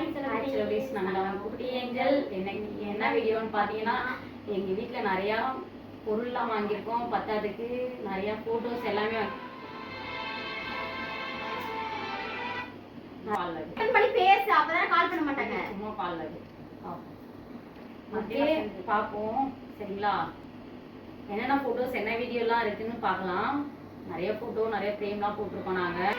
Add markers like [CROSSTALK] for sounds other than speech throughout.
Hi Suresh நம்ம குட்டி angel இன்னைக்கு என்ன வீடியோன்னு பார்த்தீங்கன்னா எங்கள் வீட்டில் நிறையா பொருள்லாம் வாங்கியிருக்கோம். பத்தாதுக்கு நிறையா ஃபோட்டோஸ் எல்லாமே பேசு அப்பதான் கால் பண்ண மாட்டாங்க. சும்மா கால் அப்படியே பார்ப்போம். சரிங்களா? என்னென்ன ஃபோட்டோஸ் என்ன வீடியோலாம் இருக்குன்னு பார்க்கலாம். நிறைய ஃபோட்டோ நிறைய ஃப்ரேம்லாம் போட்டிருக்கோம் நாங்கள்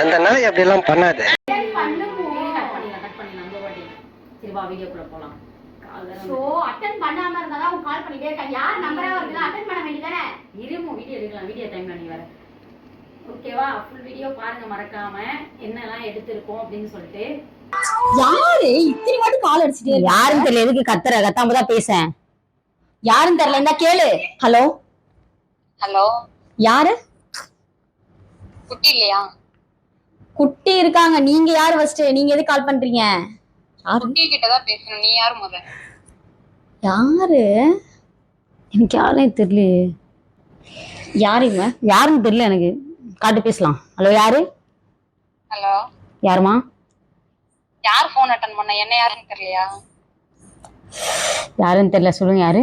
அந்த நாய் பண்ணாத. இந்த வாட்டி சரி வா வீடியோக்குள்ள ஸோ அட்டன் பண்ணாம இருந்தா தான் கால் பண்ணிட்டே இருக்காங்க. யார் நம்பரா வருதுல அட்டன் பண்ண வேண்டியதானே? இருமோ வீடியோ எடுக்கலாம். வீடியோ டைம்ல நீ வர ஓகேவா ஃபுல் வீடியோ பாருங்க மறக்காம. என்னெல்லாம் எடுத்திருக்கோம் அப்படின்னு சொல்லிட்டு. யாரு? இத்தனை வாட்டி கால் அடிச்சுட்டே? யாருன்னு தெரியல. எதுக்கு கத்துற? கத்தாம தான் பேசேன் யாருன்னு தெரியல. இந்த கேளு. ஹலோ ஹலோ யாரு? குட்டி இல்லையா? குட்டி இருக்காங்க. நீங்க யாரு ஃபர்ஸ்ட் நீங்க எதுக்கு கால் பண்றீங்க? குட்டி கிட்ட தான் பேசணும். நீ யார் முத? யாரு? எனக்கு யாரையும் தெரியலையே. யாரு இவங்க? யாருன்னு தெரியல எனக்கு. காட்டு பேசலாம். ஹலோ யாரு? ஹலோ? யாருமா யார் ஃபோன் அட்டன் பண்ண? என்ன யாருன்னு தெரியலையா? யாருன்னு தெரியல. சொல்லுங்க யாரு?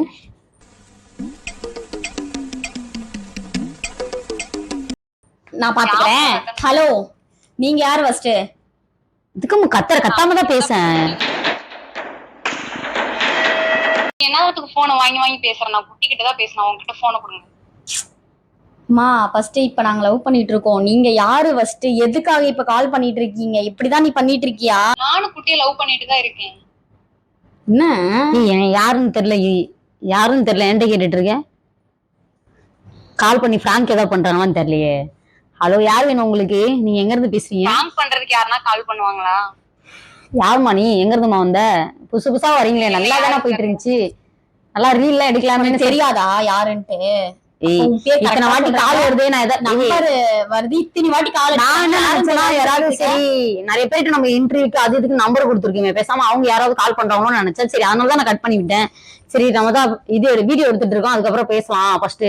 நான் பாத்துக்கிறேன். ஹலோ நீங்க யாரு ஃபர்ஸ்ட் இதுக்கு கத்துற கத்தாம தான் பேசேன் நீ என்னத்துக்கு போனை வாங்கி வாங்கி பேசுற? நான் குட்டி கிட்ட தான் பேசணும் உங்ககிட்ட போனை கொடுங்க. மா ஃபர்ஸ்ட் இப்ப நாங்க லவ் பண்ணிட்டு இருக்கோம். நீங்க யாரு ஃபர்ஸ்ட் எதுக்காக இப்ப கால் பண்ணிட்டு இருக்கீங்க? இப்படிதான் நீ பண்ணிட்டு இருக்கியா? நானும் குட்டியை லவ் பண்ணிட்டு தான் இருக்கேன். என்ன? யாருன்னு தெரியல. யாருன்னு தெரியல. என்கிட்ட கேட்டுட்டு இருக்க? கால் பண்ணி ஃப்ராங்க் ஏதாவது பண்றாங்களான்னு தெரியலையே. ஹலோ யார் வேணும் உங்களுக்கு? நீங்க எங்க இருந்து பேசுறீங்க? பிராங்க் பண்றதுக்கு யாருன்னா கால் பண்ணுவாங்களா? யாரும்மா நீ? எங்க இருந்துமா வந்த? புதுசு புதுசா வரீங்களே நல்லா தானே போயிட்டு இருந்துச்சு. நல்லா ரீல்லாம் எடுக்கலாமே உனக்கு தெரியாதா? யாருன்ட்டு? இத்தனை வாட்டி கால் வருதே நான் வருது இத்தனை வாட்டி கால் நான் யாராவது சரி நிறைய பேருக்கு நம்ம இன்டர்வியூக்கு அது இதுக்கு நம்பர் கொடுத்துருக்கீங்க பேசாம அவங்க யாராவது கால் பண்றாங்களோன்னு நினைச்சேன். சரி அதனால தான் நான் கட் பண்ணி விட்டேன் சரி நம்ம தான் இது வீடியோ எடுத்துட்டு இருக்கோம். அதுக்கப்புறம் பேசலாம். ஃபர்ஸ்ட்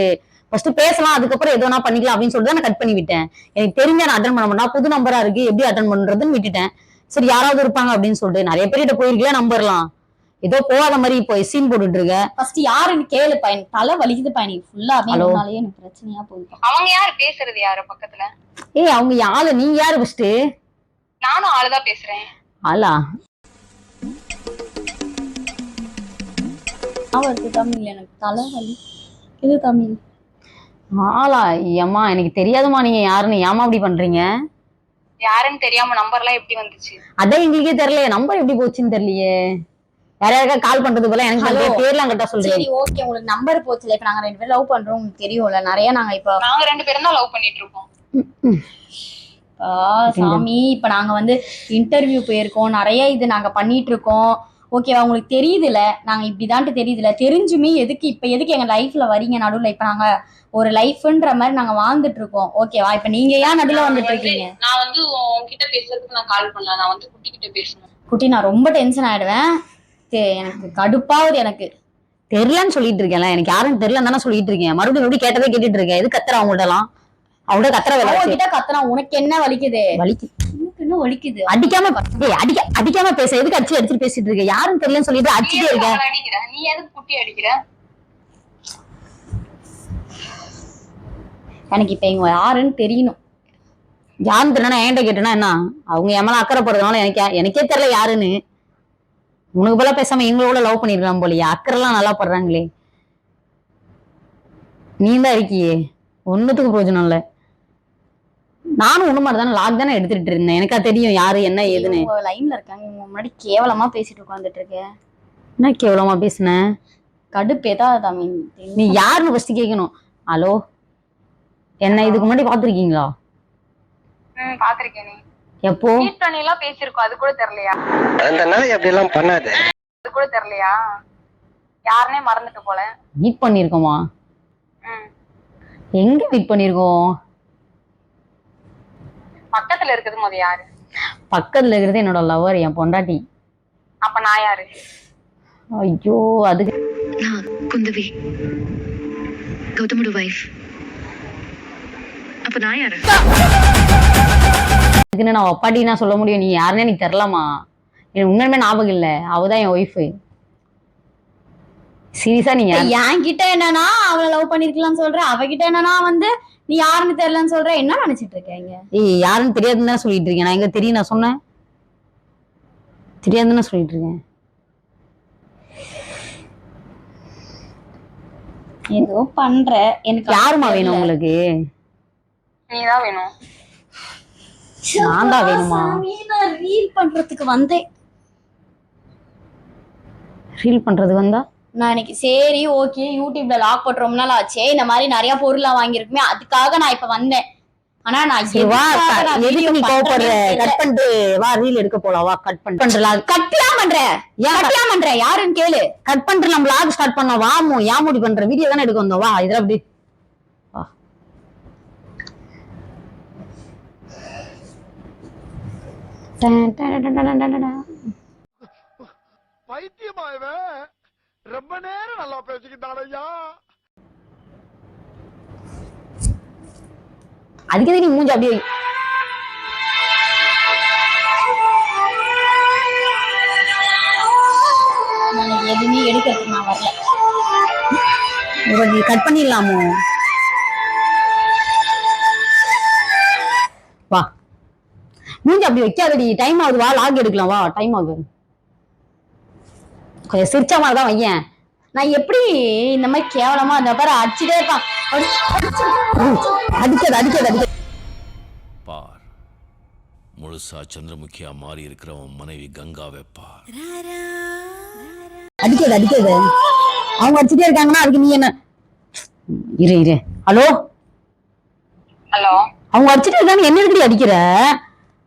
ஃபர்ஸ்ட் பேசலாம் அதுக்கப்புறம் எது வேணா பண்ணிக்கலாம் அப்படின்னு சொல்லிட்டு தான் நான் கட் பண்ணி விட்டேன் எனக்கு தெரிஞ்ச நான் அட்டன் பண்ண மாட்டேன். புது நம்பரா இருக்கு எப்படி அட்டன் பண்றதுன்னு விட்டுட்டேன். சரி யாராவது இருப்பாங்க அப்படின்னு சொல்லிட்டு நிறைய பேர்கிட்ட போயிருக்கல நம்பர்லாம் ஏதோ போகாத மாதிரி இப்போ சீன் போட்டுட்டு இருக்க. ஃபர்ஸ்ட் யாருன்னு கேளு பையன். தலை வலிக்குது பையன். Hello. அதனாலயே எனக்கு பிரச்சனையா போகுது. அவங்க யார்? பேசுறது யாரு பக்கத்துல? ஏய் அவங்க யாரு நீங்க யாரு ஃபர்ஸ்ட் நானும் ஆளுதான் பேசுறேன். ஆளா? வருது தமிழ். எனக்கு தலை வலி. இது தமிழ். ஆளா? ஏம்மா எனக்கு தெரியாதுமா நீங்க யாருன்னு. ஏமா அப்படி பண்றீங்க? யாருன்னு தெரியாம நம்பர்லாம் எப்படி வந்துச்சு? அதான் எங்களுக்கே தெரியல நம்பர் எப்படி போச்சுன்னு தெரியலையே. யார் யாருக்கா கால் பண்றது போல எனக்கு. தெரியல, பேர்லாம் கரெக்டா சொல்றேன் சரி ஓகே உங்களுக்கு நம்பர் போச்சுல. இப்ப நாங்க ரெண்டு பேரும் லவ் பண்றோம் உங்களுக்கு தெரியும்ல. நிறைய நாங்க இப்ப நாங்க ரெண்டு பேரும் தான் லவ் பண்ணிட்டு இருக்கோம். ஆ, சாமி இப்ப நாங்க வந்து இன்டர்வியூ போயிருக்கோம். நிறைய இது நாங்க பண்ணிட்டு இருக்கோம். ஓகேவா உங்களுக்கு தெரியுதுல? நாங்க இப்படிதான்ட்டு தெரியுதுல. தெரிஞ்சுமே எதுக்கு இப்ப எதுக்கு எங்க லைஃப்ல வரீங்க நடுவுல? இப்ப நாங்க ஒரு லைஃப்ன்ற மாதிரி நாங்க வாழ்ந்துட்டு இருக்கோம் ஓகேவா? இப்ப நீங்க ஏன் நடுவுல வந்துட்டு இருக்கீங்க நான் வந்து உன்கிட்ட பேசுறதுக்கு நான் கால் பண்ணல. நான் வந்து குட்டி கிட்ட பேசணும். குட்டி நான் ரொம்ப டென்ஷன் ஆயிடுவேன். எனக்கு கடுப்பாவுது எனக்கு. தெரியலன்னு சொல்லிட்டு இருக்கேன்ல. எனக்கு யாரும் தெரியலன்னு தானே சொல்லிட்டு இருக்கேன். மறுபடியும் மறுபடியும் கேட்டதே கேட்டுட்டு இருக்கேன். எது கத்துற அவங்கள்ட்ட எல்லாம் அவங்கள்ட்ட கத்துற வேலை கத்துறான் உனக்கு என்ன வலிக்குது? வலிக்கு. என்ன வலிக்குது அடிக்காம ஏய் அடிக்க அடிக்காம பேச. எதுக்கு அடிச்சு அடிச்சுட்டு பேசிட்டு இருக்க? யாரும் தெரியலன்னு சொல்லிட்டு அடிச்சுட்டே எதுக்கு இருக்க? அவளை அடிக்கிற நீ எதுக்கு குட்டி அடிக்கிற? எனக்கு இப்ப இவங்க யாருன்னு தெரியணும். யாருன்னு தெரியல என்கிட்ட கேட்டேன்னா என்ன? அவங்க என் மேல அக்கறைப்படுறதுனால எனக்கு எனக்கே தெரியல யாருன்னு. உனக்கு போல பேசாம இவங்களோட லவ் பண்ணிருக்கலாம் போலயே. அக்கறைலாம் நல்லா படுறாங்களே. நீ தான் இருக்கியே. ஒண்ணுத்துக்கும் பிரயோஜனம் இல்ல. நானும் ஒண்ணு மாதிரி தானே லாக் தானே எடுத்துட்டு இருந்தேன். எனக்கா தெரியும் யாரு என்ன ஏதுன்னு. லைன்ல இருக்காங்க. இவங்க முன்னாடி கேவலமா பேசிட்டு உட்காந்துட்டு இருக்கேன் என்ன கேவலமா பேசுன? கடுப்பு ஏதாவது தமிழ் நீ யாருன்னு ஃபர்ஸ்ட் கேட்கணும் ஹலோ என்ன இதுக்கு முன்னாடி பாத்திருக்கீங்களா பாத்திருக்கேன் நீ. எப்போ? மீட் பண்ணி எல்லாம் பேசியிருக்கோம். அது கூட தெரியலையா? அந்த நாய் அப்படிலாம் பண்ணாத. அது கூட தெரியலையா? யாருனே மறந்துட்டு போல. மீட் பண்ணிருக்கோமா எங்க மீட் பண்ணிருக்கோம் பக்கத்துல இருக்கிறது முத யாரு? பக்கத்துல இருக்கிறது என்னோட லவர் என் பொண்டாட்டி. அப்ப நான் யாரு? ஐயோ அதுக்கு நான் குந்தவி. கௌதமோட வைஃப் அப்ப நான் யாரு? அதுக்குன்னு நான் அப்பாட்டினா சொல்ல முடியும். நீ யாருன்னே எனக்கு தெரிலமா எனக்கு உண்மையுமே ஞாபகம் இல்லை. அவதான் என் ஒய்ஃபு சீரியஸா நீங்க யார்? என்கிட்ட என்னன்னா அவளை லவ் பண்ணிருக்கலாம்னு சொல்ற. அவகிட்ட என்னன்னா வந்து நீ யாருன்னு தெரியலன்னு சொல்ற என்ன நினைச்சிட்டு இருக்கீங்க? ஏய் யாருன்னு தெரியாதுன்னு தான் சொல்லிட்டு இருக்கேன். நான் எங்க தெரியும் நான் சொன்னேன். தெரியாதுன்னு தான் சொல்லிட்டு இருக்கேன். ஏதோ பண்ற. எனக்கு யாருமா வேணும் உங்களுக்கு? நீதான் வேணும். நான் தான் வேணுமா? ரீல் பண்றதுக்கு வந்தேன். ஃபீல் பண்றது வந்தா? நான் இன்னைக்கு சரி ஓகே யூடியூப்ல லாக் போட்டு ரொம்ப நாள் ஆச்சே. இந்த மாதிரி நிறைய பொருள்லாம் வாங்கியிருக்குமே அதுக்காக நான் இப்ப வந்தேன். ஆனா நான் எதுக்கு நீ கோவப்படுற. கட் பண்ணிட்டு வா ரீல் எடுக்க போலாம். வா கட் பண்ணி பண்றலாம். கட்டிலாம் பண்ற. ஏன் கட்டிலாம் பண்ற. யாருன்னு கேளு. கட் பண்ணிட்டு நம்ம லாக் ஸ்டார்ட் பண்ணோம் வா மூ ஏன் முடி பண்ற? வீடியோ தானே எடுக்க வந்தோம். வா இதுல அப்படி. பைத்தியமா இவன்? ரொம்ப நேரம் நல்லா பேசிக்கிட்டான் ஐயா. அதுக்கு நீ மூஞ்சி அப்படியே எதுவுமே எடுக்கிறதுக்கு நான் வரல. நீ கட் பண்ணிடலாமோ? வா. மூஞ்சி அப்படி வைக்காதடி. டைம் ஆகுது. வா லாக் எடுக்கலாம். வா டைம் ஆகுது. சிரிச்ச மாதிரி தான் வையேன். நான் எப்படி இந்த மாதிரி கேவலமா அந்த பாரு அடிச்சுட்டே இருப்பான் அடி- அடிக்காது அடிக்காது அடிக்காது. பார். முழுசா சந்திரமுகியா மாறி இருக்கிறவன் மனைவி கங்காவை பார். அடிக்காது அடிக்காது. அவங்க அடிச்சுட்டே இருக்காங்கன்னா அதுக்கு நீ என்ன? இரு இரு. ஹலோ? ஹலோ? அவங்க அடிச்சுட்டு இருக்காங்க என்ன எதுக்கடி அடிக்கிற?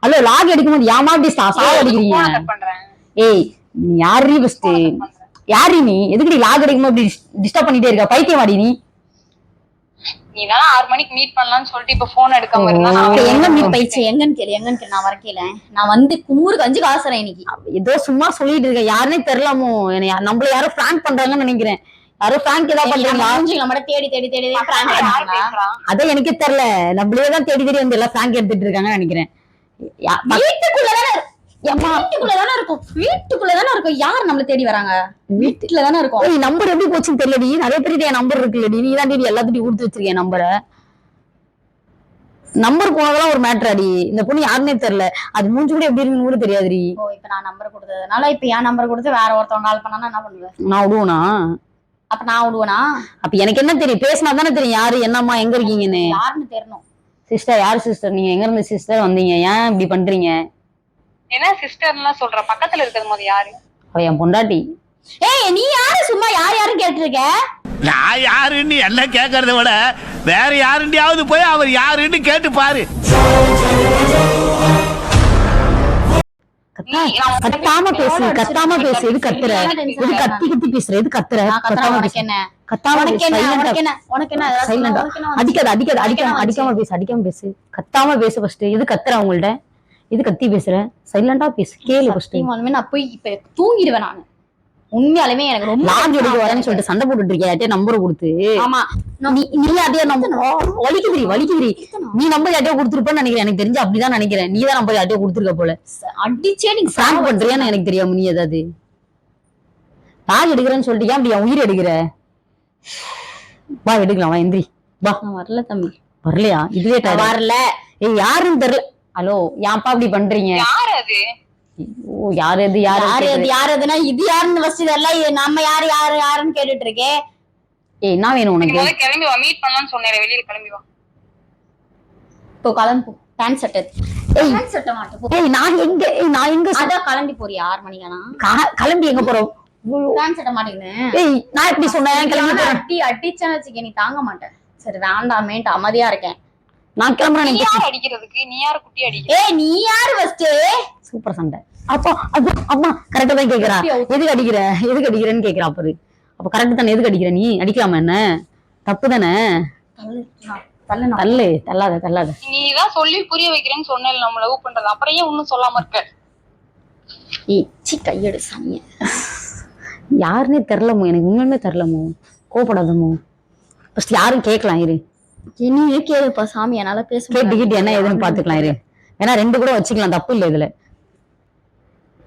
ஹலோ லாக் அடிக்கும்போது ஏமா இப்படி சா சாவ அடிக்கிறீங்க? ஏய் நீ யாரு ஃபர்ஸ்ட் யாரு நீ? எதுக்கடி லாக் அடிக்கும்போது இப்படி டிஸ்டர்ப் பண்ணிட்டே இருக்க? பைத்தியமாடி நீ? நீ தானே ஆறு மணிக்கு மீட் பண்ணலாம்னு சொல்லிட்டு இப்ப போன் எடுக்காம இருந்தா எங்க மீட். பயிற்சி எங்கன்னு கேளு எங்கன்னு கேளு. நான் வரக்கல நான் வந்து குமுறு கஞ்சி காசுறேன் இன்னைக்கு. ஏதோ சும்மா சொல்லிட்டு இருக்க. யாருன்னே தெரியலாமோ. என்னை யா- நம்மள யாரோ பிராங்க் பண்றாங்கன்னு நினைக்கிறேன். யாரோ பிராங்க் ஏதாவது பண்றீங்களா? மூஞ்சில மட்டும் தேடி தேடி தேடி அதான் எனக்கே தெரியல. நம்மளே தான் தேடி தேடி வந்து எல்லாம் பிராங்க் எடுத்துட்டு இருக்காங்கன்னு நினைக்கிறேன். வீட்டுக்குள்ளதானே ஏம்மா வீட்டுக்குள்ளதானே இருக்கும். வீட்டுக்குள்ளதானே இருக்கும். யார் நம்மள தேடி வராங்க? வீட்டுல தானே இருக்கும். ஏய் நம்பர் எப்படி போச்சுன்னு தெரியலடி. நிறைய பேருக்கு என் நம்பர் இருக்குல்லடி. நீ தான் எல்லாத்துட்டையும் கொடுத்து வச்சிருக்கேன் நம்பரை நம்பர் போனதெல்லாம் ஒரு மேட்டர் அடி இந்த பொண்ணு யாருன்னே தெரியல. அது மூஞ்சி கூட எப்படி இருக்குன்னு கூட தெரியாதுடி. ஓ இப்ப நான் நம்பர் கொடுத்ததுனால இப்ப என் நம்பர் கொடுத்து வேற ஒருத்தவங்க கால் பண்ணா என்ன பண்ணுவேன் நான் விடுவேனா? அப்ப நான் விடுவேனா? அப்ப எனக்கு என்ன தெரியும்? பேசினா தானே தெரியும். யாரு என்னம்மா எங்க இருக்கீங்கன்னு. யாருன்னு தெரியணும். சிஸ்டர் யார் சிஸ்டர் நீங்க எங்க இருந்து சிஸ்டர் வந்தீங்க? ஏன் இப்படி பண்றீங்க? என்ன சிஸ்டர்லாம் சொல்ற? பக்கத்துல இருக்கிறது போது யாரு? அவ என் பொண்டாட்டி. ஏய் நீ யாரு சும்மா யார் யாருன்னு கேட்டு இருக்க நான் யாருன்னு என்ன கேட்கறத விட வேற யாருண்டியாவது போய் அவர் யாருன்னு கேட்டு பாரு. கத்தா- கத்தாம பேசு கத்தாம பேசு எது கத்துற? எது கத்தி கத்தி பேசுற? எது கத்துற? கத்தாம என்ன கத்தாம? அடிக்காத அடிக்காத அடிக்காம? அடிக்காம பேசு அடிக்காம பேசு. கத்தாம பேசு ஃபர்ஸ்ட் எது கத்துற அவங்கள்ட்ட? எது கத்தி பேசுற? சைலண்டா பேசு. கேளு ஃபர்ஸ்ட் நான் போய் இப்ப தூங்கிடுவேன் நானு. உண்மையாலுமே எனக்கு ரொம்ப லாங் எடுக்க வரேன்னு சொல்லிட்டு சண்டை போட்டுட்டு இருக்கியா? நம்பர் கொடுத்து. ஆமா. நீ நீ அதே நம்பர் வலிக்குதுரி வலிக்குதுரி நீ நம்பர் யார்ட்டையோ கொடுத்துருப்பேன்னு நினைக்கிறேன். எனக்கு தெரிஞ்சு அப்படிதான் நினைக்கிறேன். நீ தான் நம்பர் யார்ட்டையோ கொடுத்துருக்க போல. அடிச்சே நீங்க பிராங்க் பண்றியான்னு எனக்கு தெரியாம நீ ஏதாவது? லாங் எடுக்கிறேன்னு சொல்லிட்டு ஏன் அப்படி என் உயிர் எடுக்கிற? வா எடுக்கலாம். வா எந்திரி. வா. நான் வரல தம்பி. வரலையா? இதுவே நான்? வரல. ஏய் யாருன்னு தெரியல. ஹலோ ஏன்ப்பா அப்படி பண்றீங்க? யாரு அது? ஓ யார் எது யார் யாரு எது அது யாரு அதுனா இது யாருன்னு ஃபர்ஸ்ட் இதெல்லாம் இது நம்ம யாரு யாரு யாருன்னு கேட்டுட்டு இருக்கே ஏய் என்ன வேணும் உனக்கு? கிளம்பி வா மீட் பண்ணலாம்னு சொன்னேன் வெளியில கிளம்பி வா. இப்போ கிளம்பு பேண்ட் சட்டை ஏய். பேண்ட் சட்டை மாட்டு போ. ஏய் நான் எங்க நான் எங்க அதான் கிளம்பி போறியா ஆறு மணிக்கெல்லாம் க- கிளம்பி எங்க போறோம்? பேண்ட் சட்டை மாட்டேங்குது ஏய் நான் எப்படி சொன்னேன்? கிளம்பி போறேன். அடி அடிச்சேன்னு வச்சுக்க நீ தாங்க மாட்டேன். சரி வேண்டாமேன்ட்டு அமைதியா இருக்கேன். நான் கிளம்புறேன் நீ யார் அடிக்கிறதுக்கு? நீ யாரு குட்டி அடிக்கிற ஏய் நீ யாரு ஃபர்ஸ்ட் சூப்பர் சண்டை. அப்போ அது அம்மா கரெக்டா தான் கேக்குறா. எதுக்கு அடிக்கிற? எதுக்கு அடிக்கிறேன்னு கேக்குறா பாரு. அப்ப கரெக்ட் தானே எதுக்கு அடிக்கிற நீ? அடிக்கலாமா என்ன? தப்பு தானே? தள்ளு தள்ளாத தள்ளாத. நீ தான் சொல்லி புரிய வைக்கிறேன்னு சொன்னேன் நம்ம லவ் பண்றது. அப்புறம் ஏன் ஒண்ணும் சொல்லாம இருக்க? ஏய் சி கையெடு சாமிய. யாருன்னே தெரிலமோ எனக்கு உண்மையுமே தெரிலமோ கோபப்படாதமோ ஃபர்ஸ்ட் யாரும் கேட்கலாம் இரு. நீயே கேளுப்பா சாமி என்னால பேச கேட்டு முடியல. கேட்டு என்ன ஏதுன்னு பாத்துக்கலாம் இரு. ஏன்னா ரெண்டு கூட வச்சுக்கலாம் தப்பு இல்லை இதுல.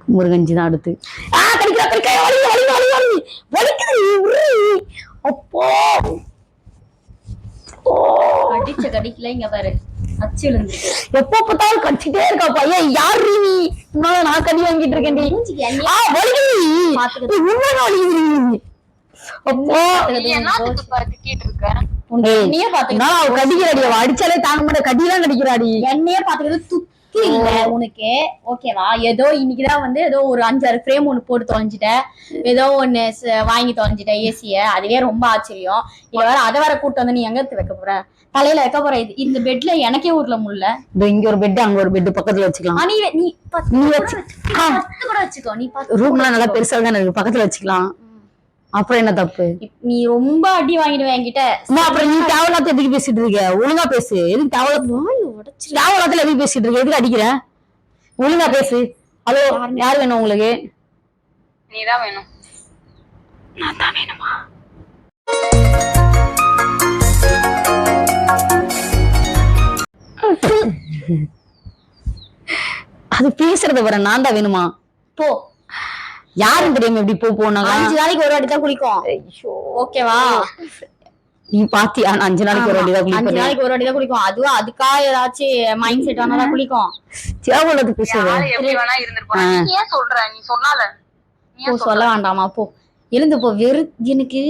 முருகஞ்சி தான் அடுத்து. அப்போ. கடிக்கல இங்க பாரு. எப்போ பார்த்தாலும் கடிச்சிட்டே இருக்கா பையன். யாரு நீ? உன்னால நான் கடி வாங்கிட்டு இருக்கேன் அப்போ. இருக்க பாத்துக்கிட்டு நான் அவ கடிக்கிறாடி அவ அடிச்சாலே தாங்க மாட்டேன் கடிலாம் கடிக்கிறாடி எண்ணெயே பாத்துக்கிறது துத்தி இல்ல உனக்கு. ஓகேவா ஏதோ இன்னைக்குதான் வந்து ஏதோ ஒரு அஞ்சாறு ஃப்ரேம் ஒண்ணு போட்டு தொலைஞ்சிட்ட. ஏதோ ஒண்ணு வாங்கி தொலைஞ்சிட்ட ஏசிய அதுவே ரொம்ப ஆச்சரியம். இல்ல வேற அதை வேற கூட்டு வந்து நீ எங்க எடுத்து வைக்க போற? தலையில வைக்க போற? இது இந்த பெட்ல எனக்கே ஊர்ல முடியல இதோ இங்க ஒரு பெட் அங்க ஒரு பெட் பக்கத்துல வச்சுக்கலாம். நீ நீ கூட வச்சு- வச்சுக்கோ. நீ ரூம்லாம் நல்லா பெருசா தானே இருக்கு. பக்கத்துல வச்சுக்கலாம். அப்புறம் என்ன தப்பு? நீ ரொம்ப அடி வாங்கிடுவேன் என்கிட்ட. அப்புறம் நீ தேவையில்லாத எதுக்கு பேசிட்டு இருக்க? ஒழுங்கா பேசு. எதுக்கு தேவையில்லாத தேவையில்லாத எதுக்கு பேசிட்டு இருக்க? எதுக்கு அடிக்கிற? ஒழுங்கா பேசு. ஹலோ யார் வேணும் உங்களுக்கு? நீதான் வேணும். அது பேசுறத வர நான் தான் வேணுமா? போ. யாரும் தெரியாம எப்படி போ போனாங்க? அஞ்சு நாளைக்கு ஒரு வாட்டி தான் குளிக்கும் ஓகேவா? நீ பாத்தியா? நான் அஞ்சு நாளைக்கு ஒரு வாட்டி தான் அஞ்சு நாளைக்கு ஒரு வாட்டி தான் குளிக்கும் அதுவும் அதுக்கா ஏதாச்சும் மைண்ட் செட் ஆனாதான் குளிக்கும் தேவையில்லாத பேசுறது யாரு எப்படி வேணா இருந்திருப்பாங்க நீ ஏன் சொல்ற? நீ சொன்னால. போ சொல்ல வேண்டாமா? போ. எழுந்து போ. வெறு எனக்கு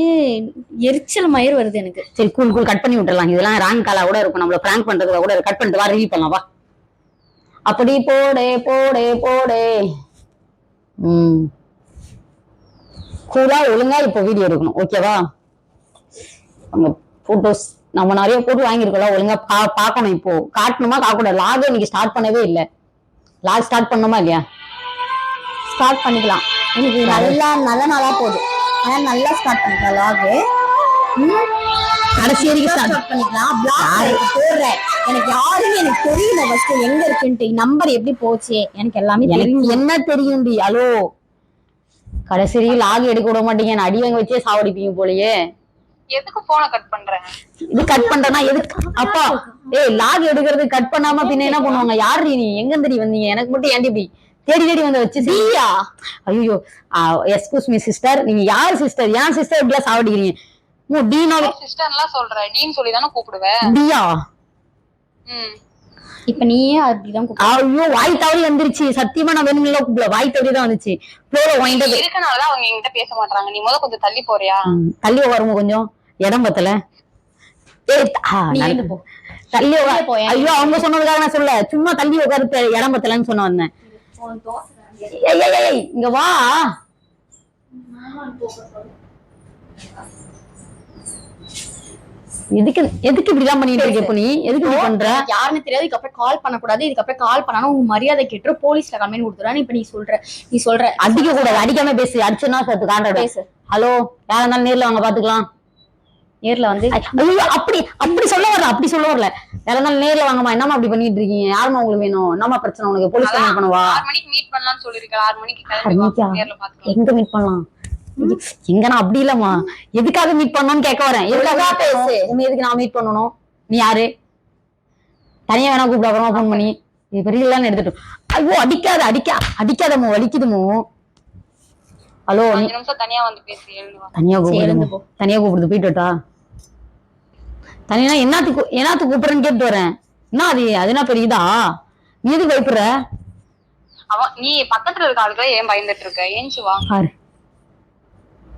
எரிச்சல் மயிர் வருது எனக்கு. சரி கூல் கூல் கட் பண்ணி விட்டுறலாம். இதெல்லாம் ரேங்க் காலா கூட இருக்கும். நம்மள பிராங்க் பண்றதுக்கு கூட கட் பண்ணிட்டு வா ரிவ்யூ பண்ணலாம். வா. அப்படி போடே போடே போடே. ம். கூலா ஒழுங்கா இப்போ வீடியோ எடுக்கணும். ஓகேவா நம்ம போட்டோஸ் நம்ம நிறைய போட்டோ வாங்கியிருக்கோம்ல ஒழுங்கா பா பார்க்கணும் இப்போ. காட்டணுமா காக்கூடாது லாக் இன்னைக்கு ஸ்டார்ட் பண்ணவே இல்லை. லாக் ஸ்டார்ட் பண்ணணுமா இல்லையா? ஸ்டார்ட் பண்ணிக்கலாம். எனக்கு நல்லா நல்ல நாளா போகுது. ஆனா நல்லா ஸ்டார்ட் பண்ணிக்கலாம் லாகு கடைசி வரைக்கும் ஸ்டார்ட் பண்ணிக்கலாம். பிளாக் போடுறேன். எனக்கு யாருமே எனக்கு தெரியல ஃபர்ஸ்ட் எங்க இருக்குன்ட்டு. நம்பர் எப்படி போச்சு? எனக்கு எல்லாமே தெரியும். என்ன தெரியும்டி? ஹலோ கடைசி வரைக்கும் லாக் எடுக்க விட மாட்டீங்க. நான் அடி வாங்க வச்சே சாவடிப்பீங்க போலயே. எதுக்கு போனை கட் பண்ற? இது கட் பண்றேன்னா எதுக்கு? அப்பா ஏய் லாக் எடுக்கிறது கட் பண்ணாம பின்ன என்ன பண்ணுவாங்க? யாரு நீ? எங்க தேடி வந்தீங்க? எனக்கு மட்டும் ஏன்டி இப்படி தேடி தேடி வந்து வச்சு தீயா ஐயோ எஸ்கூஸ் மீ சிஸ்டர் நீங்க யார் சிஸ்டர் ஏன் சிஸ்டர் இப்படிலாம் சாவடிக்கிறீங்க ஓ டீனா சிஸ்டர்லாம் சொல்ற. டீன் சொல்லி தானே கூப்பிடுவ. டியா? ம். இப்ப நீயே அப்படிதான். ஐயோ வாய் தவறி வந்துருச்சு. சத்தியமா நான் வேணும்ல கூப்பிடல. வாய் தவறி தான் வந்துச்சு ஃப்ளோல வாங்கிட்டு இருக்கனாலதான் அவங்க என்கிட்ட பேச மாட்டாங்க நீ முத கொஞ்சம் தள்ளி போறியா? தள்ளி உட்காருங்க கொஞ்சம். இடம் பத்தல. தள்ளி. ஐயோ அவங்க சொன்னதுக்காக நான் சொல்ல சும்மா தள்ளி உட்காரு இடம் பத்தலன்னு சொன்ன வந்தேன் இங்க வா. எதுக்கு எதுக்கு இப்படிலாம் பண்ணிட்டு இருக்க இப்போ நீ எதுக்கு இப்படி பண்ற? யாருன்னு தெரியாது. இதுக்கப்புறம் கால் பண்ணக்கூடாது. இதுக்கப்புறம் கால் பண்ணாலும் உங்க மரியாதை கேட்டு போலீஸ்ல கம்ப்ளைண்ட் கொடுத்துருவான்னு இப்ப நீ சொல்ற. நீ சொல்ற. அடிக்க கூடாது. அடிக்காம பேசு. அடிச்சுன்னா சேர்த்து காண்டாடு பேசு. ஹலோ யாரா இருந்தாலும் நேர்ல வாங்க பாத்துக்கலாம் நேர்ல வந்து அப்படி அப்படி சொல்ல வரல. அப்படி சொல்ல வரல. யாரா இருந்தாலும் நேர்ல வாங்கம்மா. என்னம்மா அப்படி பண்ணிட்டு இருக்கீங்க? யாரும்மா உங்களுக்கு வேணும்? என்னம்மா பிரச்சனை உனக்கு? போலீஸ் கம்ப்ளைண்ட் பண்ணுவா? ஆறு மணிக்கு மீட் பண்ணலாம்னு சொல்லிருக்கேன் ஆறு மணிக்கு எங்க மீட் பண்ணலாம்? எங்க நான் அப்படி இல்லம்மா. எதுக்காக மீட் பண்ணணும்னு கேட்க வரேன். எதுக்காக பேசு. உன்னை எதுக்கு நான் மீட் பண்ணணும்? நீ யாரு? தனியா வேணா கூப்பிட அப்புறமா ஃபோன் பண்ணி. இது பெரிய இல்லைன்னு எடுத்துட்டு ஐயோ அடிக்காத அடிக்க அடிக்காதமோ வலிக்குதுமோ ஹலோ அஞ்சு நிமிஷம் தனியா வந்து பேசி தனியா கூப்பிடுது தனியா கூப்பிடுது போயிட்டுட்டா தனியா என்னத்துக்கு என்னத்துக்கு கூப்பிடுறேன்னு கேட்டு வரேன். என்ன அது? அது என்ன பெரியதா நீ எதுக்கு பயப்படுற? அவன் நீ பக்கத்துல இருக்க ஆளுக்கு ஏன் பயந்துட்டு இருக்க? ஏஞ்சு வா. பாரு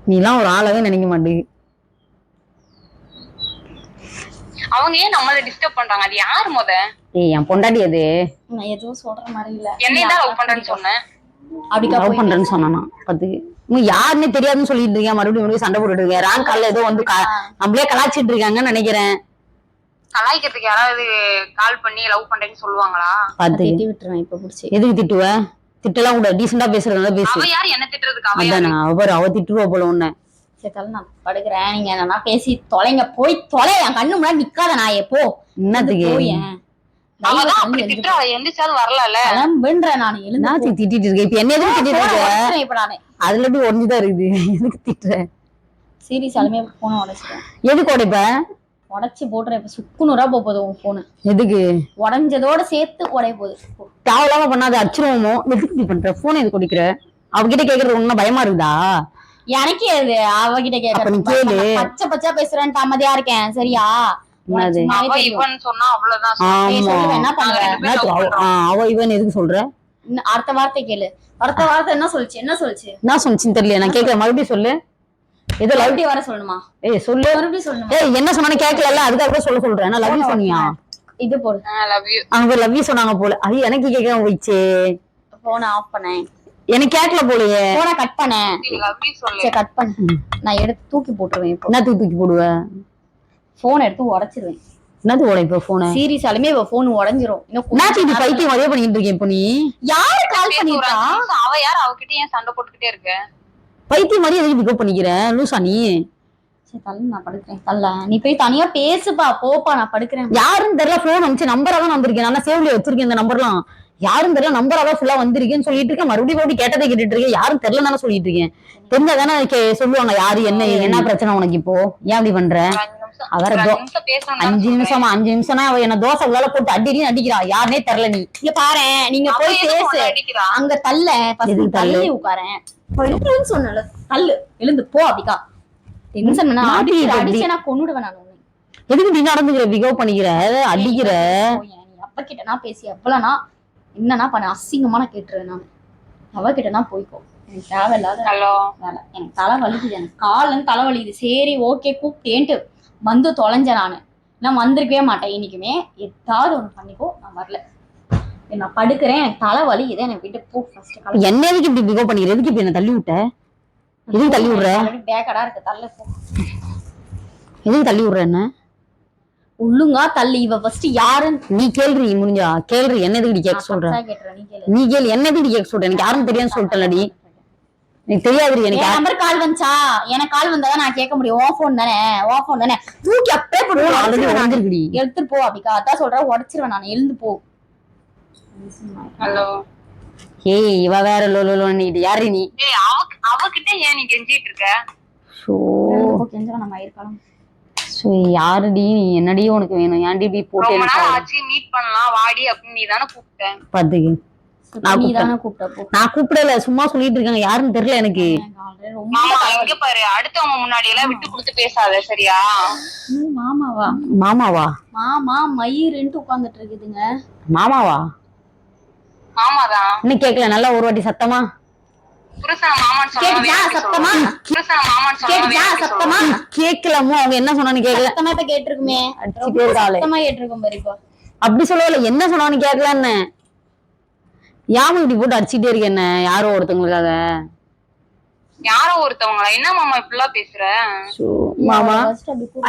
நீலாம் ஒரு ஆளாவே நினைக்க மாட்டேங்குது. அவங்க ஏன் நம்மள டிஸ்டர்ப் பண்றாங்க? அது யாரு முத? ஏய் என் பொண்டாட்டி அது. நான் எதுவும் சொல்ற மாதிரி இல்ல. என்னையும் தான் லவ் பண்றேன்னு சொன்னேன் அப்படி லவ் பண்றேன்னு சொன்னானா பத்துக்கு. நீ யாருன்னே தெரியாதுன்னு சொல்லிட்டு இருக்கேன். மறுபடியும் மறுபடியும் சண்டை போட்டுட்டு இருக்கேன். ரேங்க் கால்ல ஏதோ வந்து க- நம்மளே கலாச்சிட்டு இருக்காங்கன்னு நினைக்கிறேன். கலாய்க்கிறதுக்கு யாராவது கால் பண்ணி லவ் பண்றேன்னு சொல்லுவாங்களா? பாத்து திட்டி விட்டுருவேன். இப்ப புடிச்சு. எதுக்கு திட்டுவ? திட்டலாம் கூட. டீசெண்டா பேசுறதுனால பேசு. அவ யார்? என்ன திட்டுறதுக்கு? அவ யாரு? அதானே அவர் அவ திட்டுவா போல உன்ன. சேர்த்தாலும் நான் படுக்கிறேன். நீங்க என்னன்னா பேசி தொலைங்க. போய் தொலை. என் கண்ணு முன்னாடி நிக்காத நாயே போ. என்னத்துக்கு? போயேன். அவதான் அப்படி திட்டுறா. அவ எந்திரிச்சாலும் நான். எழுந்து என்னத்துக்கு திட்டிட்டு இருக்க. இப்ப என்ன எதுக்கு திட்டிட்டு இருக்க? இப்ப நானு. அதுல எப்படி ஒடிஞ்சுதான் இருக்குது. எதுக்கு திட்டுற? சீரியஸ் அலுமே போன உடச்சிட்டேன் எதுக்கு உடைப்ப? உடச்சி போட்டுற இப்ப சுக்குநூறா போக போகுது உன் போனு எதுக்கு? உடஞ்சதோட சேர்த்து உடைய போகுது போ. தேவையில்லாம பண்ணாத அச்சுருவோமோ எதுக்கு இப்படி பண்ற போன் எது குடிக்கிற அவகிட்ட கேக்குறது ஒன்னும் பயமா இருக்குதா? எனக்கே அது அவகிட்ட கேக்குறேன் கேளு. பச்சை பச்சா பேசுறேன்ட்டு அமைதியா இருக்கேன். சரியா? அவ. இவன் எதுக்கு சொல்ற? இன்னும் அடுத்த வார்த்தை கேளு. அடுத்த வார்த்தை என்ன சொல்லுச்சு? என்ன சொல்லுச்சு? என்ன சொன்னிச்சுன்னு தெரியல. நான் கேட்கல மறுபடியும் சொல்லு. ஏதோ லவ் வர சொல்லணுமா? ஏய் சொல்லு. மறுபடியும் சொல்லணுமா? ஏய் என்ன சொன்னானு கேட்கல அதுக்காக கூட சொல்ல சொல்றேன். நான் லவ் சொன்னியா? இது போடு. லவ் யூ அவங்க லவ் சொன்னாங்க போல. அது எனக்கு கேட்க போயிடுச்சு போனை ஆஃப் பண்ணேன் எனக்கு கேட்கல போலயே. போனை கட் பண்ணேன் லவ் யூ சொல்லு. சரி கட் பண்ணு. நான் எடுத்து தூக்கி போட்டுருவேன் இப்போ. என்ன தூக்கி தூக்கி போடுவ? போன் எடுத்து உடைச்சிருவேன். என்னது ஓட இப்ப போன சீரியஸாலுமே இவ போன் உடைஞ்சிரும். இன்னும் நேரத்துல- பைத்தியம் அதே பண்ணிட்டு இருக்கேன் இப்ப நீ? யாரு கால் ஒரு பண்ணிருக்கா? அவ யார்? அவகிட்ட ஏன் சண்டை போட்டுக்கிட்டே இருக்க? பைத்தியம் மாதிரி எதுக்கு பிக்கப் பண்ணிக்கிற? லூசா நீ. சரி தள்ளு நான் படுக்கிறேன். தள்ள. நீ போய் தனியா பேசுப்பா. போப்பா நான் படுக்கிறேன். யாருன்னு தெரியல போன் வந்துச்சு நம்பரா தான் வந்திருக்கேன். நல்லா சேவ்ல வச்சிருக்கேன் இந்த நம்பர்லாம் யாரும் தெரியல நம்பரா தான் ஃபுல்லா வந்திருக்கேன்னு சொல்லிட்டு இருக்கேன். மறுபடியும் மறுபடியும் கேட்டதை கேட்டுட்டு இருக்கேன். யாரும் தெரியல தானே சொல்லிட்டு இருக்கேன். தெரிஞ்சாதானே கே- சொல்லுவாங்க யாரு என்ன என்ன பிரச்சனை உனக்கு இப்போ? ஏன் அப்படி பண்ற? ஒரு அஞ்சு நிமிஷம் அவரை அஞ்சு நிமிஷம் அஞ்சு நிமிஷமா அஞ்சு நிமிஷம்னா அவ என்ன தோசை உள்ளால போட்டு அடி அடிக்கிறா. யாருனே தெரியல நீ. இங்க பாரு நீங்க போய் பேசு. அங்க தள்ள. தள்ளு? உட்காரேன். சொன்னல தள்ளு. எழுந்து போ அப்படிக்கா டென்ஷன் பண்ணா மாட்டி அடிச்சு இப்படி. அடிச்சு நான் கொன்னுடுவேன் நான். எதுக்கு நீ நடந்துக்கிற? பிகவ் பண்ணிக்கிற? அடிக்கிற? அப்பா கிட்ட நான் பேசி எவ்வளோனா என்னன்னா பண்ண அசிங்கமா நான் கேட்டுருவேன் நான். அவ கிட்டனா போய்க்கோ. எனக்கு தேவையில்லாத ஹலோ வேலை. எனக்கு தலை வலிக்குது. எனக்கு காலன்னு தலை வலிக்குது. சரி ஓகே கூப்பிட்டேன்ட்டு வந்து தொலைஞ்சேன் நான். நான் வந்திருக்கவே மாட்டேன் இன்னைக்குமே. ஏதாவது ஒன்று பண்ணிக்கோ. நான் வரல. நான் படுக்கிறேன். எனக்கு தலை வலிக்குது. எனக்கு விட்டு போ. ஃபர்ஸ்ட் என்ன எதுக்கு இப்படி பிகவ் பண்ணிக்கிற? எதுக்கு இப்படி என்ன தள்ளி விட்ட? எதுக்கு தள்ளி விடுற? பேக்கடா இருக்கு. தள்ள போ. எதுக்கு தள்ளி விடுற என்ன? ஒழுங்கா தள்ளு இவ ஃபர்ஸ்ட் யாருன்னு நீ கேள்றி முடிஞ்சா கேள்றி என்ன எதுக்கு நீ கேட்க சொல்ற நீ கேளு. நீ கேள் என்ன எதுக்கு நீ கேட்க சொல்ற எனக்கு யாரும் தெரியாதுன்னு சொல்லிட்டலடி எனக்கு தெரியாது எனக்கு நம்பர் கால் வந்துச்சா? எனக்கு கால் வந்தாதான் நான் கேட்க முடியும். ஓ ஃபோன் தானே ஓ ஃபோன் தானே. தூக்கி அப்பே போட்டு ஆல்ரெடி. வந்துருக்குடி எடுத்துட்டு போ அப்படிக்கா அதான் சொல்றேன் உடச்சிருவேன் நான். எழுந்து போ. ஹலோ ஏய் இவ வேற லோ லோ லோன்னு யாரு நீ? ஏய் அவ அவகிட்ட ஏன் நீ கெஞ்சிட்டு இருக்க? போ கெஞ்சலாம் நம்ம இருக்கலாம் யாருடி? நீ என்னடி உனக்கு வேணும்? ஏன்டி இப்படி போட்டு ரொம்ப நாள் ஆச்சு மீட் பண்ணலாம் வாடி அப்படின்னு நீ தானே கூப்பிட்ட. பாத்துக்கு. நான் நீ கூப்பிட்டேன். தானே கூப்பிட்ட போ. நான் கூப்பிடல சும்மா சொல்லிட்டு இருக்காங்க. யாருன்னு தெரியல எனக்கு. எனக்கு already ரொம்ப மாமா. இங்க பாரு அடுத்தவங்க முன்னாடி எல்லாம் விட்டு கொடுத்து பேசாத சரியா? ம், மாமாவா? மாமாவா? மாமா மயிருன்ட்டு உட்கார்ந்துட்டு இருக்குதுங்க. மாமாவா? மாமாதான். இன்னும் கேட்கல நல்லா ஒரு வாட்டி சத்தமா? கேட்கலாமோ? அவங்க என்ன சொன்னான்னு கேட்கல. சத்தமா கேட்டிருக்குமே. சத்தமா கேட்டிருக்கும் பாரு இப்போ. அப்படி சொல்லல என்ன சொன்னான்னு கேட்கலன்னு யாம இப்படி போட்டு அடிச்சுட்டே இருக்க என்ன? யாரோ ஒருத்தவங்களுக்காக? யாரோ ஒருத்தவங்களா? என்ன மாமா இப்படிலாம் பேசுற? மாமா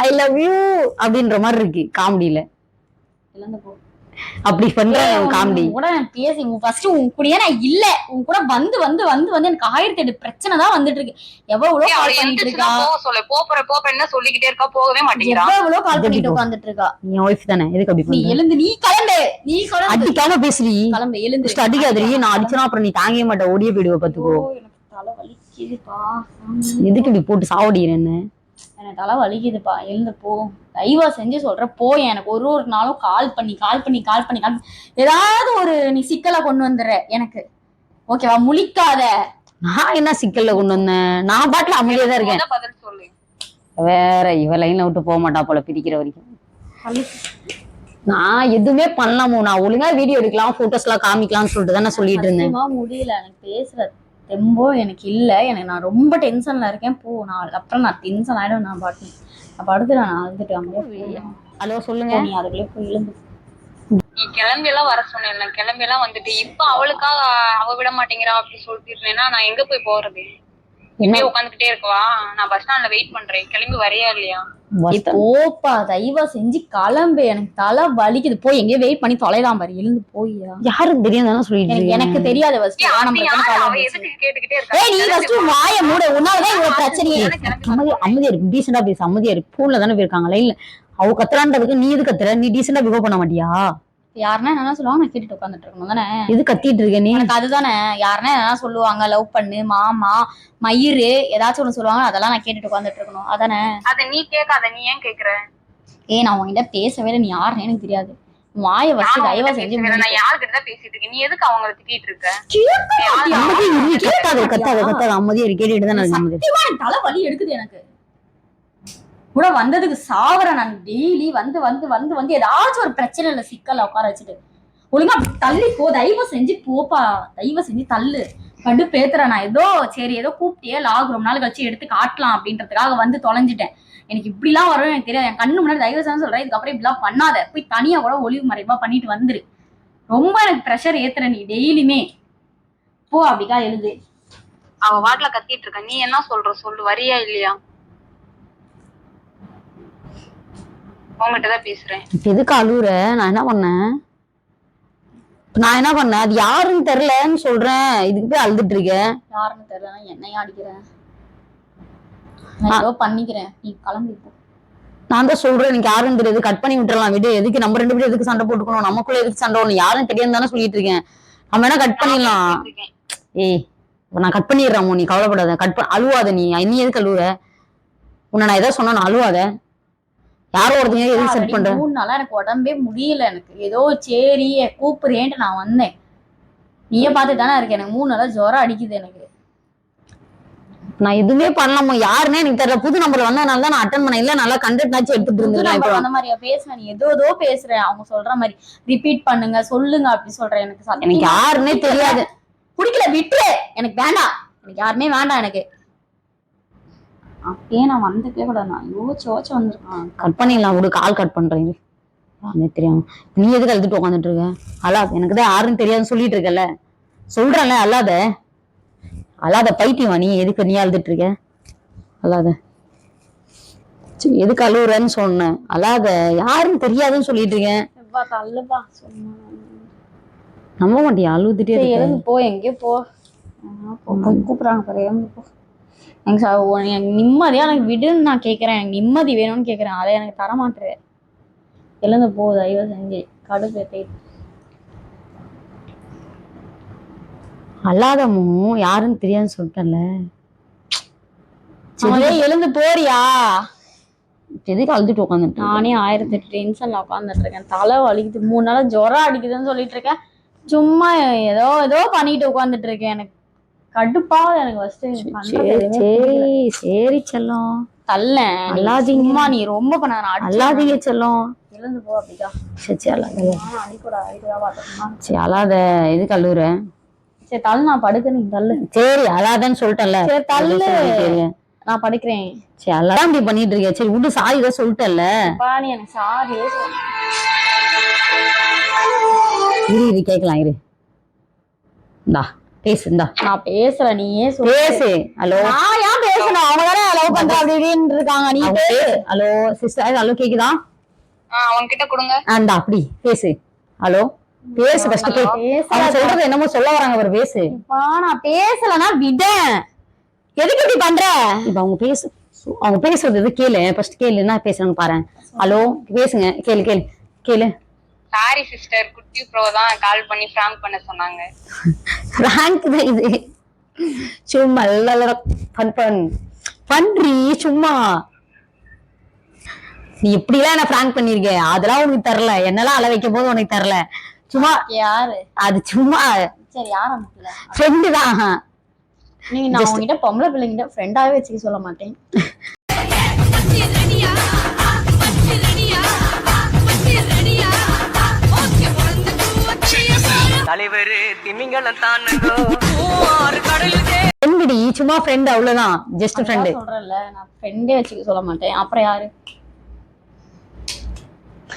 ஐ லவ் யூ அப்படின்ற மாதிரி இருக்கு. காமெடியில. அப்படி பண்ற ஏய், உன் காமெடி கூட நான் பேசி ஃபர்ஸ்ட் உன் கூடயே நான் இல்ல. உன் கூட வந்து வந்து வந்து வந்து எனக்கு ஆயிரத்தி எட்டு பிரச்சனை தான் வந்துட்டு இருக்கு. எவ்வளவு கால் பண்ணிட்டு இருக்கா? சொல்லு. போற போற என்ன சொல்லிக்கிட்டே இருக்கா. போகவே மாட்டேங்கிறா. எவ்வளவு கால் பண்ணிட்டு போ? உட்காந்துட்டு இருக்கா? என் ஒய்ஃப் தானே. எதுக்கு அப்படி நீ எழுந்து நீ கிளம்பு. நீ கிளம்பு. அடிக்காம பேசுறி கிளம்பு எழுந்து. அடிக்காதடி. நான் அடிச்சனா அப்புறம் நீ தாங்கவே மாட்ட. ஓடியே போயிடுவ பாத்துக்கோ. தலை வலிக்குதுப்பா. எதுக்கு இப்படி போட்டு சாவடிக்கிறேன்னு எனக்கு தலை வலிக்குதுப்பா. எழுந்து போ. தயவா செஞ்சு சொல்ற. போ எனக்கு ஒரு ஒரு நாளும் கால் பண்ணி கால் பண்ணி கால் பண்ணி கால் ஏதாவது ஒரு நீ சிக்கலை கொண்டு வந்துடுற எனக்கு. ஓகேவா முழிக்காத. நான் என்ன சிக்கல்ல கொண்டு வந்தேன்? நான் பாட்டுல அமைதியா தான் இருக்கேன். வேற இவ லைன்ல விட்டு போக மாட்டா போல பிரிக்கிற வரைக்கும். நான் எதுவுமே பண்ணலாமோ நான் ஒழுங்கா வீடியோ எடுக்கலாம் போட்டோஸ் எல்லாம் காமிக்கலாம்னு சொல்லிட்டு தான் நான் சொல்லிட்டு இருந்தேன். முடியல. எனக்கு பேசுற தெம்போ எனக்கு இல்ல. எனக்கு நான் ரொம்ப டென்ஷன்ல இருக்கேன். போ நான் அப்புறம் நான் டென்ஷன் ஆயிடும் நான் பாட்டு நான் படுத்து நான் அழுதுட்டு அங்கே ஹலோ சொல்லுங்க. நீ அதுக்குள்ளே போய் எழுந்து. நீ கிளம்பி எல்லாம் வர சொன்னேன் கிளம்பி எல்லாம் வந்துட்டு இப்ப அவளுக்காக அவ விட மாட்டேங்கிறா அப்படி சொல்லிட்டு இருந்தேன்னா நான் எங்க போய் போறது? இப்படியே உட்காந்துக்கிட்டே இருக்கவா? நான் பஸ் ஸ்டாண்ட்ல வெயிட் பண்றேன். கிளம்பி வரையா இல்லையா? போப்பா தயவா செஞ்சு கிளம்பு. எனக்கு தலை வலிக்குது. போய் எங்கேயோ வெயிட் பண்ணி தொலைதான் பாரு. எழுந்து போய்யா யாருக்கு தெரியும் தானே சொல்லிட்டு எனக்கு தெரியாது ஃபர்ஸ்ட் ஏய், நீ ஃபர்ஸ்ட் வாய மூடு. உன்னாலதான் இவ்வளவு பிரச்சனையே. அமைதி அமைதியா இருக்கு டீசெண்டா பேசு. அமைதியா இருக்கு போன்ல தானே போயிருக்காங்க. லைன்ல அவ கத்துறான்றதுக்கு நீ எது கத்துற? நீ டீசெண்டா பிகவ் பண்ண மாட்டியா? யாருன்னா என்ன சொல்லுவாங்க நான் கேட்டுட்டு உட்காந்துட்டு இருக்கணும் தானே? எது கத்திட்டு இருக்க நீ? எனக்கு அதுதானே? யாருன்னா என்ன சொல்லுவாங்க லவ் பண்ணு மாமா மயிறு ஏதாச்சும் ஒண்ணு சொல்லுவாங்க அதெல்லாம் நான் கேட்டுட்டு உட்காந்துட்டு இருக்கணும் அதானே? அத நீ கேட்காத நீ ஏன் கேக்குற? ஏய் நான் உன்கிட்ட பேசவே இல்லை நீ யாருன்னு எனக்கு தெரியாது. வாயை வச்சு தயவா செஞ்சு நான் யாருக்கிட்ட தான் பேசிட்டு இருக்கேன்? நீ எதுக்கு அவங்கள திட்டிட்டு இருக்க? இரு, கத்தாத கத்தாத இரு கேட்டுட்டு தான் இருக்கு அமைதி சத்தியமா எனக்கு தலை வலி எடுக்குது எனக்கு. கூட வந்ததுக்கு சாவறேன் நான் டெய்லி வந்து வந்து வந்து வந்து ஏதாச்சும் ஒரு பிரச்சனையில சிக்கல உட்கார வச்சுட்டு. ஒழுங்கா தள்ளி போ தயவு செஞ்சு போப்பா. தயவு செஞ்சு தள்ளு. கண்டு கடுப்பேத்துறேன் நான் ஏதோ சரி ஏதோ கூப்பிட்டே லாக் ரொம்ப நாள் கழிச்சு எடுத்து காட்டலாம் அப்படின்றதுக்காக வந்து தொலைஞ்சிட்டேன். எனக்கு இப்படிலாம் வரும் எனக்கு தெரியாது. என் கண்ணு முன்னாடி தயவு செஞ்சு சொல்றேன். இதுக்கப்புறம் இப்படிலாம் பண்ணாத. போய் தனியா கூட ஒளிவு மறைவா பண்ணிட்டு வந்துரு. ரொம்ப எனக்கு ப்ரெஷர் ஏத்துற நீ டெய்லியுமே. போ அப்படிக்கா எழுது. அவ வாட்ல கத்திட்டு இருக்க. நீ என்ன சொல்ற? சொல்லு. வரியா இல்லையா? உங்ககிட்ட தான் பேசுறேன். இப்ப எதுக்கு அழுவுற? நான் என்ன பண்ணேன்? நான் என்ன பண்ணேன்? அது யாருன்னு தெரியலன்னு சொல்றேன். இதுக்கு போய் அழுதுட்டு இருக்க யாருன்னு தெரியல என்னையா அடிக்கிறேன் நான் ஏதோ பண்ணிக்கிறேன். நீ கிளம்பி போ நான் தான் சொல்றேன். எனக்கு யாருன்னு தெரியாது. கட் பண்ணி விட்டுறலாம். விடு. எதுக்கு? நம்ம ரெண்டு பேரும் எதுக்கு சண்டை போட்டுக்கணும்? நமக்குள்ள எதுக்கு சண்டை ஒண்ணு? யாரும் தெரியாது தானே சொல்லிட்டு இருக்கேன். நம்ம வேணா கட் பண்ணிடலாம். இருக்கேன். ஏய் நான் கட் பண்ணிடுறேன் நீ கவலைப்படாத. கட் பண்ண அழுவாத நீ. நீ எதுக்கு அழுவுற? உன்னை நான் ஏதோ சொன்னா நான் அழுவாத. யாரோ ஒருத்தங்க எதுக்கு செட் பண்ற? மூணு நாளா எனக்கு உடம்பே முடியல எனக்கு. ஏதோ சரி கூப்பிடுறேன்ட்டு நான் வந்தேன். நீயே பார்த்து தானே இருக்க? எனக்கு மூணு நாளா ஜுரம் அடிக்குது எனக்கு. நான் எதுவுமே பண்ணலாமா யாருன்னே எனக்கு தெரியல. புது நம்பர் வந்ததுனால தான் நான் அட்டன் பண்ண இல்ல நல்லா கண்டென்ட் ஆச்சு எடுத்துட்டு இருந்தேன் அந்த மாதிரியா? பேசுன நீ ஏதோ ஏதோ பேசுற. அவங்க சொல்ற மாதிரி. ரிப்பீட் பண்ணுங்க சொல்லுங்க அப்படி சொல்றேன். எனக்கு எனக்கு யாருன்னே தெரியாது. பிடிக்கல. விட்டு எனக்கு வேண்டாம். எனக்கு யாருமே வேண்டாம் எனக்கு. அப்பயே நான் வந்துக்கவே கூடாது நான் யோசிச்சு யோசிச்சு வந்திருக்கேன் கட் பண்ணிடலாம் விடு கால் கட் இரு. யாருன்னே தெரியாம நீ எதுக்கு அழுதுட்டு உட்காந்துட்டு இருக்க? அழாத எனக்கு தான் யாருன்னு தெரியாதுன்னு சொல்லிட்டு இருக்கல சொல்றேன்ல அல்லாத அல்லாத பைத்தியமா நீ எதுக்கு நீ அழுதுட்டு இருக்க? அல்லாத சரி, எதுக்கு அழுவுறேன்னு சொன்னேன். அல்லாத யாருன்னு தெரியாதுன்னு சொல்லிட்டு இருக்கேன் நம்ப மாட்டியா அழுதுட்டே எழுந்து போ எங்கேயோ போ. கூப்பிடுறாங்க பாரு எழுந்து போ. எனக்கு எனக்கு நிம்மதியா எனக்கு விடுன்னு நான் கேட்கறேன் எனக்கு நிம்மதி வேணும்னு கேட்கறேன் அதை எனக்கு தர மாட்டேன் எழுந்து போ தயவு செஞ்சு. கடுப்பு ஏத்தி அல்லாதமோ யாருன்னு தெரியாதுன்னு சொல்லிட்டேன்ல. அவனே எழுந்து போறியா? எதுக்கு அழுதுட்டு உட்காந்துட்டு நானே ஆயிரத்தி எட்டு டென்ஷன்ல உட்காந்துட்டு இருக்கேன். தலை வலிக்குது. மூணு நாளா ஜுரம் அடிக்குதுன்னு சொல்லிட்டு இருக்கேன். சும்மா ஏதோ ஏதோ பண்ணிட்டு உட்காந்துட்டு இருக்கேன் எனக்கு. கடுப்பாவது எனக்கு ஃபர்ஸ்ட் சரி செல்லம். தள்ளேன் அல்லாதீங்க. சும்மா நீ ரொம்ப பண்ண அல்லாதீங்க செல்லம். எழுந்து போ அப்படிக்கா. சரி சரி அல்லாத தள்ளு நான் படுக்க நீ தள்ளு. சரி அழாதன்னு சொல்லிட்டேன்ல. சரி தள்ளு நான் படுக்கிறேன். சரி அழாதான் இப்படி பண்ணிட்டு இருக்க சரி விடு சாரி தான் சொல்லிட்டேன்ல. அப்பா நீ எனக்கு சாரி இரு இரு கேட்கலாம் இரு. இந்தா. பேசு இந்தா நான் பேசல நீயே பேசு ஹலோ. நான் ஏன் பேசணும்? அவங்க தானே லவ் பண்ற அப்படி இப்படின்னு இருக்காங்க. நீ பேசு. ஹலோ சிஸ்டர் ஹலோ கேக்குதா? ஆஹ் அவன்கிட்ட கொடுங்க. ஆண்டா அப்படி பேசு. ஹலோ பேசு ஃபர்ஸ்ட் கே அவங்க சொல்றது என்னமோ சொல்ல வராங்க அவர் பேசு. நான் பேசலனா விடேன் எதுக்கு இப்படி பண்ற? இப்ப அவங்க பேசு அவங்க பேசுறது எது? கேளு ஃபர்ஸ்ட் கேளு என்ன பேசுறாங்க பாரு. ஹலோ பேசுங்க கேளு கேளு கேளு. சாரி சிஸ்டர் குட்டி ப்ரோ தான் கால் பண்ணி ஃப்ராங்க் பண்ண சொன்னாங்க. ரேங்க் தான் இது. சும்மா ஃபன் பண் பண்றி சும்மா. நீ இப்படிலாம் என்ன பிராங்க் பண்ணிருக்க? அதெல்லாம் உனக்கு தரல. என்னெல்லாம் அழ வைக்கும் போது உனக்கு தரல. சும்மா யாரு? அது சும்மா சரி ஆரம்பிக்கல ஃப்ரெண்டு தான். நீங்க நான் உங்ககிட்ட பொம்பளை பிள்ளைங்கிட்ட ஃப்ரெண்டாவே வச்சுக்க சொல்ல மாட்டேன். [LAUGHS] தலைவர் திமிங்கலம் தானுங்கோ. சும்மா ஃப்ரெண்ட் அவ்வளவுதான். ஜஸ்ட் ஃப்ரெண்டு சொல்றேன்ல நான் ஃப்ரெண்டே வச்சுக்க சொல்ல மாட்டேன். அப்புறம் யாரு?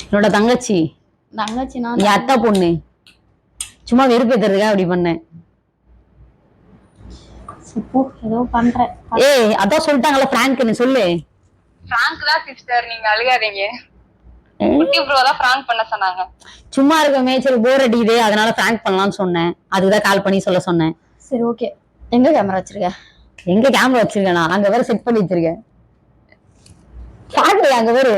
என்னோட தங்கச்சி. தங்கச்சினா என் அத்தா பொண்ணு. சும்மா வெறுப்பேத்துறதுக்காக அப்படி பண்ணேன். ஏதோ பண்றேன். ஏய் அதான் சொல்லிட்டாங்கல்ல பிராங்க்னு சொல்லு. ஃப்ராங்க் தான் சிஸ்டர் நீங்க அழுகாதீங்க. குட்டி ப்ரோ தான் ஃப்ராங்க் பண்ண சொன்னாங்க. சும்மா இருக்கமே சரி போர் அடிக்குது அதனால பிராங்க் பண்ணலாம்னு சொன்னேன். அதுக்குதான் கால் பண்ணி சொல்ல சொன்னேன். சரி ஓகே எங்க கேமரா வச்சிருக்க? எங்க கேமரா வச்சிருக்கேன் நான். அங்க வேற செட் பண்ணி வச்சிருக்கேன். பிராங்க் அங்க வேறு?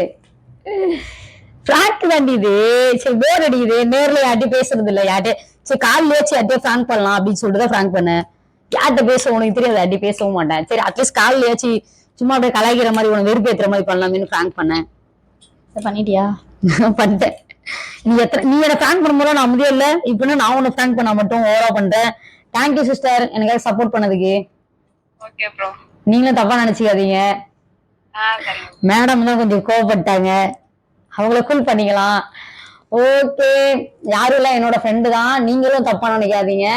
பிராங்க் தாண்டி இது. சரி போர் அடிக்குது நேர்ல யார்ட்டையும் பேசுறது இல்ல. யார்ட்டே சரி கால் வச்சு யார்ட்டையும் பிராங்க் பண்ணலாம் அப்படின்னு சொல்லிட்டு தான் பிராங்க் பண்ணேன். யார்கிட்ட பேச உனக்கு தெரியாது யார்ட்டையும் பேசவும் மாட்டேன். சரி அட்லீஸ்ட் கால் வச்சு சும்மா அப்படியே கலாய்க்கிற மாதிரி உனக்கு வெறுப்பேத்துற மாதிரி பண்ணலாமேன்னு பிராங்க் பண்ணேன். பண்ணிட்டியா? பண்ணிட்டேன். நீ எத்தனை நீ என்ன பிராங்க் பண்ணும்போது நான் முடியல இல்ல? இப்ப என்ன நான் உன்னை பிராங்க் பண்ண மட்டும் ஓவரா பண்றேன்? தேங்க்யூ சிஸ்டர் எனக்காக சப்போர்ட் பண்ணதுக்கு. ஓகே ப்ரோ நீங்களும் தப்பா நினைச்சுக்காதீங்க. மேடம் தான் கொஞ்சம் கோவப்பட்டாங்க. அவங்கள கூல் பண்ணிக்கலாம். ஓகே யாரும் இல்ல என்னோட ஃப்ரெண்டு தான். நீங்களும் தப்பா நினைக்காதீங்க.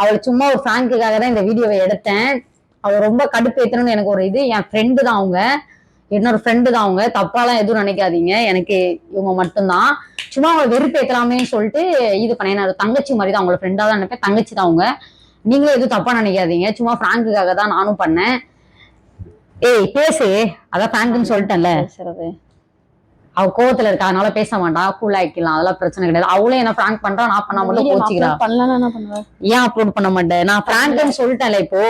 அவள் சும்மா ஒரு ஃப்ராங்குக்காக தான் இந்த வீடியோவை எடுத்தேன். அவள் ரொம்ப கடுப்பேத்தணும்னு எனக்கு ஒரு இது. என் ஃப்ரெண்டு தான் அவங்க. என்னோட ஃப்ரெண்டு தான் அவங்க. தப்பாலாம் எதுவும் நினைக்காதீங்க. எனக்கு இவங்க மட்டும்தான். சும்மா அவங்களை வெறுப்பேத்தலாமேன்னு சொல்லிட்டு இது பண்ணேன். நான் தங்கச்சி மாதிரி தான் அவங்கள ஃப்ரெண்டாக தான் நினைப்பேன். தங்கச்சி தான் அவங்க. நீங்களும் எதுவும் தப்பா நினைக்காதீங்க. சும்மா ஃப்ராங்குக்காக தான் நானும் பண்ணேன். ஏய் பேசு. அதான் ஃப்ராங்குன்னு சொல்லிட்டேன்ல. பேசுறது. அவ கோவத்துல இருக்கா? அதனால பேச மாட்டா. கூல் ஆக்கிக்கலாம் அதெல்லாம் பிரச்சனை கிடையாது. அவளும் என்ன பிராங்க் பண்றா? நான் பண்ணா மட்டும் கோச்சிக்கிறா. ஏன் அப்லோட் பண்ண மாட்டேன் நான் பிராங்க்னு சொல்லிட்டேன்ல இப்போ.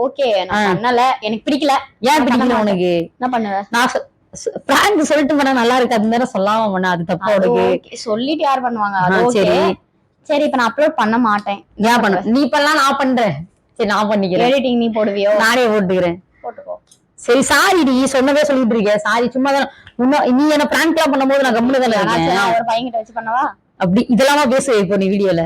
ஓகே நான் பண்ணல. எனக்கு பிடிக்கல. ஏன் பிடிக்கல உனக்கு? என்ன பண்ணுவ நான் பிராங்க் சொல்லிட்டு பண்ணா நல்லா இருக்கு அது நேரம் சொல்லாம பண்ண அது தப்பா உனக்கு. சொல்லிட்டு யார் பண்ணுவாங்க? சரி. சரி இப்ப நான் அப்லோட் பண்ண மாட்டேன். ஏன் பண்ண நீ பண்ணலாம் நான் பண்றேன். சரி நான் பண்ணிக்கிறேன். எடிட்டிங் நீ போடுவியோ? நானே போட்டுக்கிறேன். போட்டுக்கோ. சரி சாரி டி சொன்னதே சொல்லிட்டு இருக்கேன் சாரி சும்மா தான் நீ என்ன பிராங்க் எல்லாம் பண்ணும்போது நான் கம்முனு தானே நான் ஒரு பையன்கிட்ட வச்சு பண்ணவா? அப்படி இதெல்லாமா பேசுவே இப்போ நீ வீடியோல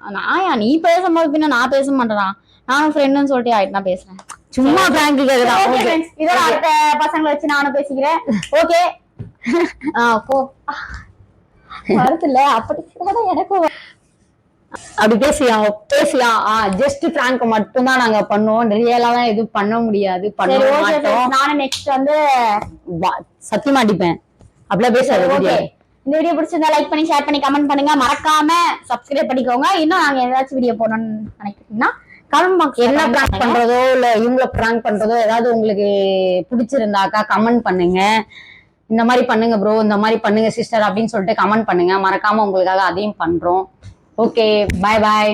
நாயா நீ பேசும்போது பின்ன நான் பேச மாட்டேனா? நானும் ஃப்ரெண்டுன்னு சொல்லிட்டு ஆயிட்டு நான் பேசுறேன். சும்மா பிராங்குக்காக தான். இதோட அடுத்த பசங்களை வச்சு நானும் பேசிக்கிறேன். ஓகே ஆ போ. வருதுல்ல அப்படி எனக்கும் அப்படி பேசியா? பேசியா? ஆ ஜஸ்ட் பிராங்க் மட்டும் தான் நாங்க பண்ணுவோம் ரியலா தான் எதுவும் பண்ண முடியாது. பண்ண மாட்டோம். நானும் நெக்ஸ்ட் வந்து சத்தியமா அடிப்பேன். அப்படிலாம் பேசாத ஓகே. இந்த வீடியோ பிடிச்சிருந்தா லைக் பண்ணி ஷேர் பண்ணி கமெண்ட் பண்ணுங்க. மறக்காம சப்ஸ்கிரைப் பண்ணிக்கோங்க. இன்னும் நாங்க ஏதாச்சும் வீடியோ போடணும்னு நினைக்கிறீங்கன்னா கமெண்ட் பாக்ஸ் என்ன பிராங்க் பண்றதோ இல்ல இவங்கள பிராங்க் பண்றதோ ஏதாவது உங்களுக்கு பிடிச்சிருந்தாக்கா கமெண்ட் பண்ணுங்க. இந்த மாதிரி பண்ணுங்க ப்ரோ இந்த மாதிரி பண்ணுங்க சிஸ்டர் அப்படின்னு சொல்லிட்டு கமெண்ட் பண்ணுங்க. மறக்காம உங்களுக்காக அதையும் பண்றோம். ஓகே பாய் பாய்